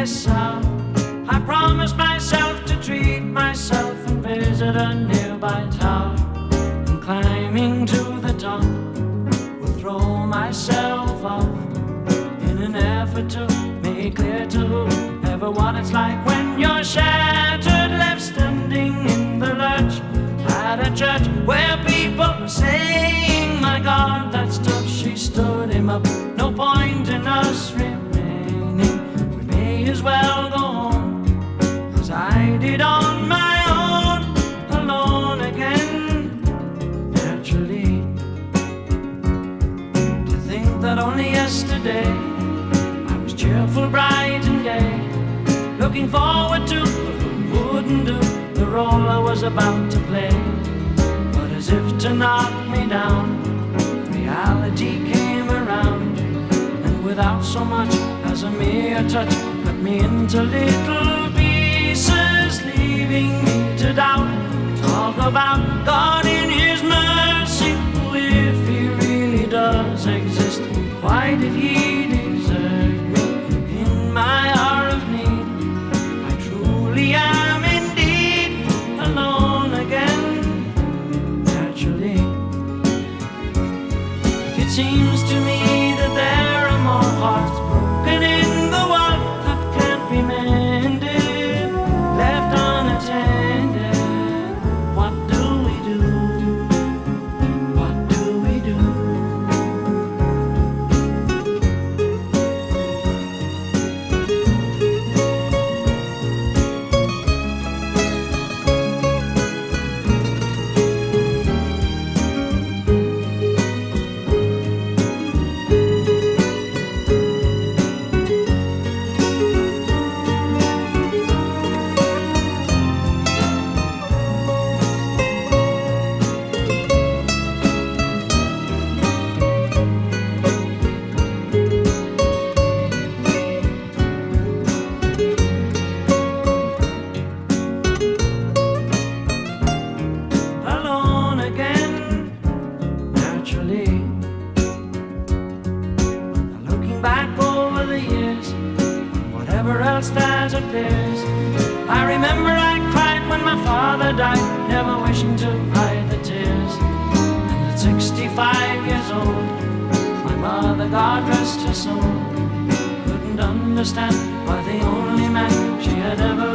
out. I promised myself to treat myself and visit a nearby tower. And climbing to the top, will throw myself off in an effort to make clear to everyone it's like when you're shattered, left standing in the lurch at a church where people were saying, My God, that stuff she stood him up. No point in us yesterday I was cheerful, bright, and gay, looking forward to who wouldn't do the role I was about to play. But as if to knock me down, reality came around, and without so much as a mere touch, cut me into little pieces, leaving me to doubt. Talk about God 心 whatever else that appears, I remember I cried when my father died, never wishing to hide the tears. And at 65 years old, my mother, God rest her soul, couldn't understand why the only man she had ever